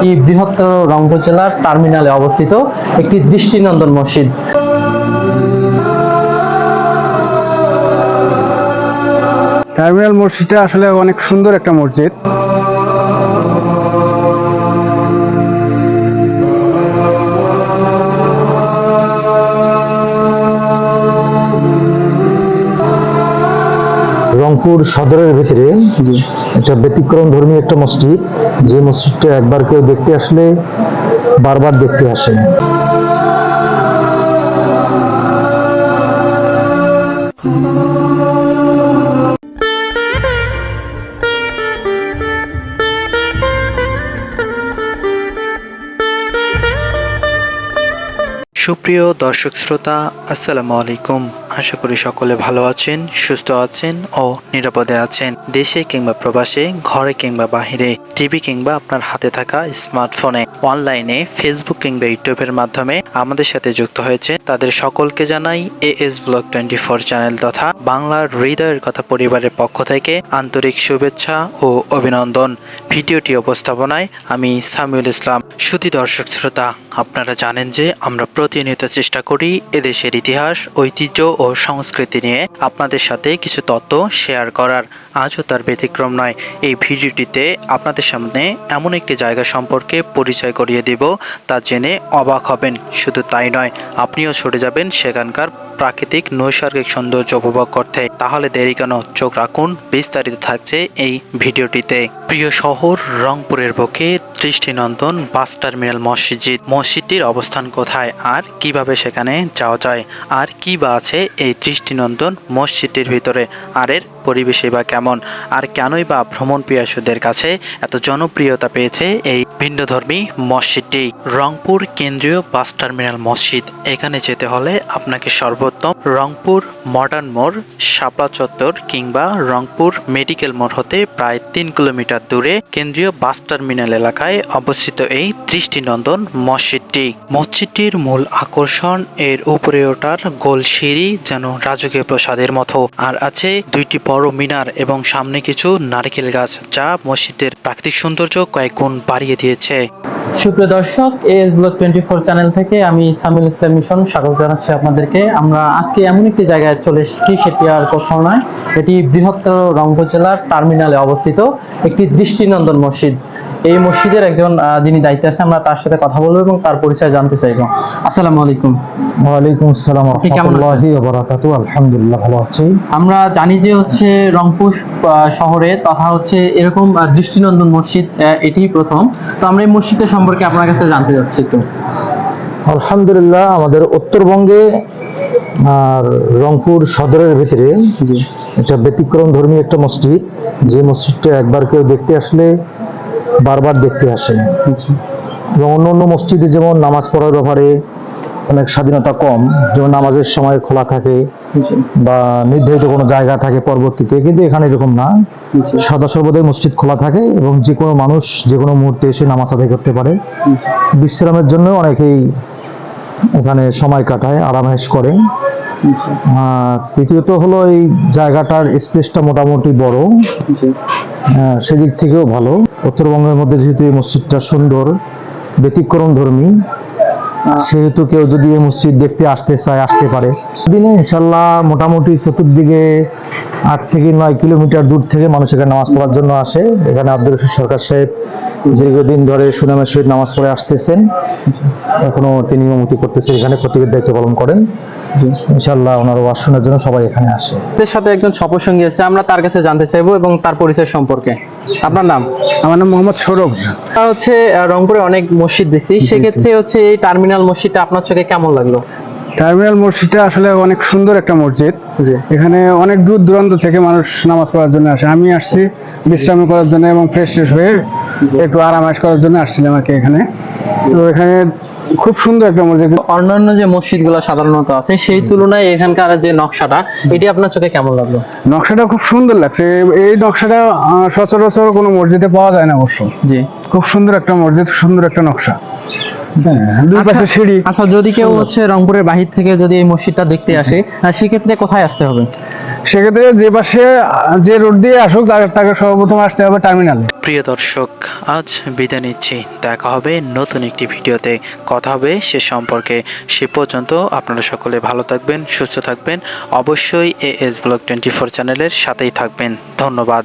এটি বৃহত্তর রংপুর জেলার টার্মিনালে অবস্থিত একটি দৃষ্টিনন্দন মসজিদ। টার্মিনাল মসজিদটা আসলে অনেক সুন্দর একটা মসজিদ। রংপুর সদরের ভিতরে একটা ব্যতিক্রম ধর্মী একটা মসজিদ যে মসজিদটা একবার কেউ দেখতে আসলে বারবার দেখতে আসে। সুপ্রিয় দর্শক শ্রোতা, আসসালামু আলাইকুম। আশা করি সকলে ভালো আছেন, সুস্থ আছেন ও নিরাপদে আছেন। দেশে কিংবা প্রবাসে, ঘরে কিংবা বাহিরে, টিভি কিংবা আপনার হাতে থাকা স্মার্টফোনে, অনলাইনে, ফেসবুক কিংবা ইউটিউবের মাধ্যমে আমাদের সাথে যুক্ত হয়েছে তাদের সকলকে জানাই A S blog twenty four channel তথা বাংলার হৃদয়ের কথা পরিবারের পক্ষ থেকে আন্তরিক শুভেচ্ছা ও অভিনন্দন। ভিডিওটি উপস্থাপনায় আমি সামিউল ইসলাম। সুধী দর্শক শ্রোতা, আপনারা জানেন যে আমরা প্রতিনিয়ত চেষ্টা করি এদেশের ইতিহাস, ঐতিহ্য ও সংস্কৃতি নিয়ে আপনাদের সাথে কিছু তথ্য শেয়ার করার। আজও তার ব্যতিক্রম নয়। এই ভিডিওটিতে আপনাদের সামনে এমন একটি জায়গা সম্পর্কে পরিচয় করিয়ে দিব, তা জেনে অবাক হবেন। শুধু তাই নয়, আপনিও ছুটে যাবেন সেখানকার প্রাকৃতিক নৈসর্গিক সৌন্দর্য উপভোগ করতে। তাহলে দেরি কেন? চোখ রাখুন, বিস্তারিত থাকছে এই ভিডিওটিতে। প্রিয় শহর, রংপুরের বুকে দৃষ্টিনন্দন বাস টার্মিনাল মসজিদ। মসজিদটির অবস্থান কোথায়? আর কীভাবে সেখানে যাওয়া যায়? আর কি বা আছে এই দৃষ্টিনন্দন মসজিদটির ভিতরে? আর এর পরিবেশে বা কেমন আর কেনই বা ভ্রমণ পিয়াসুদের কাছে এত জনপ্রিয়তা পেয়েছে এই ভিন্নধর্মী মসজিদটি। রংপুর কেন্দ্রীয় বাস টার্মিনাল মসজিদ। এখানে যেতে হলে আপনাকে সর্বোত্তম রংপুর মডার্ন মোড়, শাপলা চত্বর কিংবা রংপুর মেডিকেল মোড় হতে প্রায় তিন কিলোমিটার দূরে কেন্দ্রীয় বাস টার্মিনাল এলাকায় অবস্থিত এই দৃষ্টিনন্দন মসজিদটি। মসজিদটির মূল আকর্ষণ এর উপরে ওঠার গোল সিঁড়ি যেন রাজকীয় প্রসাদের মতো। আর আছে দুইটি বড় মিনার এবং সামনে কিছু নারকেল গাছ যা মসজিদের প্রাকৃতিক সৌন্দর্য কয়েক গুণ বাড়িয়ে দিয়েছে। সুপ্রিয় দর্শক, S blog twenty four channel থেকে আমি সামিল ইসলাম মিশন স্বাগত জানাচ্ছি আপনাদেরকে। আমরা আজকে এমন একটি জায়গায় চলে এসেছি, সেটি আর কোথাও নয়। এটি বৃহত্তর রংপুর জেলার টার্মিনালে অবস্থিত একটি দৃষ্টিনন্দন মসজিদ। এই মসজিদের একজন যিনি দায়িত্বে আছে আমরা তার সাথে কথা বলব এবং তার পরিচয় জানতে চাইব। আসসালামু আলাইকুম। ওয়ালাইকুম আসসালাম আপনি কেমন আছেন? বারাকাতু আলহামদুলিল্লাহ ভালো আছি। আমরা জানি যে হচ্ছে রংপুর শহরে তথা হচ্ছে এরকম দৃষ্টিনন্দন মসজিদ এটিই প্রথম। তো আমরা এই মসজিদের সম্পর্কে আপনার কাছে জানতে চাচ্ছি একটু। আলহামদুলিল্লাহ আমাদের উত্তরবঙ্গে আর রংপুর সদরের ভিতরে এটা ব্যতিক্রম ধর্মী একটা মসজিদ। যে মসজিদটা একবার কেউ দেখতে আসলে বারবার দেখতে আসে। এবং অন্য অন্য মসজিদে যেমন নামাজ পড়ার ব্যাপারে অনেক স্বাধীনতা কম, যেমন নামাজের সময় খোলা থাকে বা নির্ধারিত কোনো জায়গা থাকে পরবর্তীতে, কিন্তু এখানে এরকম না। সদা সর্বদাই মসজিদ খোলা থাকে এবং যে কোনো মানুষ যে কোনো মুহূর্তে এসে নামাজ আদায় করতে পারে। বিশ্রামের জন্য অনেকেই এখানে সময় কাটায় আরামায়েশ করে। তৃতীয়ত হলো এই জায়গাটার স্পেসটা মোটামুটি বড়। হ্যাঁ, সেদিক থেকেও ভালো। উত্তরবঙ্গের মধ্যে যেহেতু এই মসজিদটা সুন্দর ব্যতিক্রম ধর্মী সেহেতু কেউ যদি এই মসজিদ দেখতে আসতে চায় আসতে পারে। দিনে ইনশাল্লাহ মোটামুটি চতুর্দিকে আট থেকে নয় কিলোমিটার দূর থেকে মানুষ এখানে নামাজ পড়ার জন্য আসে। এখানে আব্দুল রশিদ সরকার সাহেব দীর্ঘদিন ধরে সুনামের সহিত নামাজ পড়ে আসতেছেন। এখনও তিনি ইমামতি করতেছেন এখানে প্রত্যেকের দায়িত্ব পালন করেন। ইনশাল্লাহ ওনার ওয়াজ শোনার জন্য সবাই এখানে আসে। আমাদের সাথে একজন সফরসঙ্গী আছে আমরা তার কাছে জানতে চাইব এবং তার পরিচয় সম্পর্কে। আপনার নাম? আমার নাম মোহাম্মদ সৌরভ। তা হচ্ছে রংপুরে অনেক মসজিদ দেখছি। সেক্ষেত্রে হচ্ছে এই টার্মিনাল মসজিদটা আপনার চোখে কেমন লাগল? টার্মিনাল মসজিদটা আসলে অনেক সুন্দর একটা মসজিদ। এখানে অনেক দূর দূরান্ত থেকে মানুষ নামাজ পড়ার জন্য আসে। আমি আসছি বিশ্রাম করার জন্য এবং ফ্রেশ ফ্রেশ হয়ে একটু আরামাইশ করার জন্য আসছিলাম আর কি এখানে। তো এখানে খুব সুন্দর একটা মসজিদ। অন্যান্য যে মসজিদগুলো সাধারণত আছে সেই তুলনায় এখানকার যে নকশাটা এটি আপনার চোখে কেমন লাগল? নকশাটা খুব সুন্দর লাগছে। এই- নকশাটা সচরাচর কোনো মসজিদে পাওয়া যায় না অবশ্য। জি। খুব সুন্দর একটা মসজিদ সুন্দর একটা নকশা। দুই পাশে সিঁড়ি। আচ্ছা যদি কেউ হচ্ছে রংপুরের বাহির থেকে যদি এই মসজিদটা দেখতে আসে সেক্ষেত্রে কোথায় আসতে হবে? সেক্ষেত্রে যে পাশে যে রোড দিয়ে আসুক তাকে সর্বপ্রথম আসতে হবে টার্মিনালে। প্রিয় দর্শক আজ বিদায় নিচ্ছি। দেখা হবে নতুন একটি ভিডিওতে। কথা হবে সে সম্পর্কে। সে পর্যন্ত আপনারা সকলে ভালো থাকবেন সুস্থ থাকবেন। অবশ্যই A S blog twenty four চ্যানেলের সাথেই থাকবেন। ধন্যবাদ।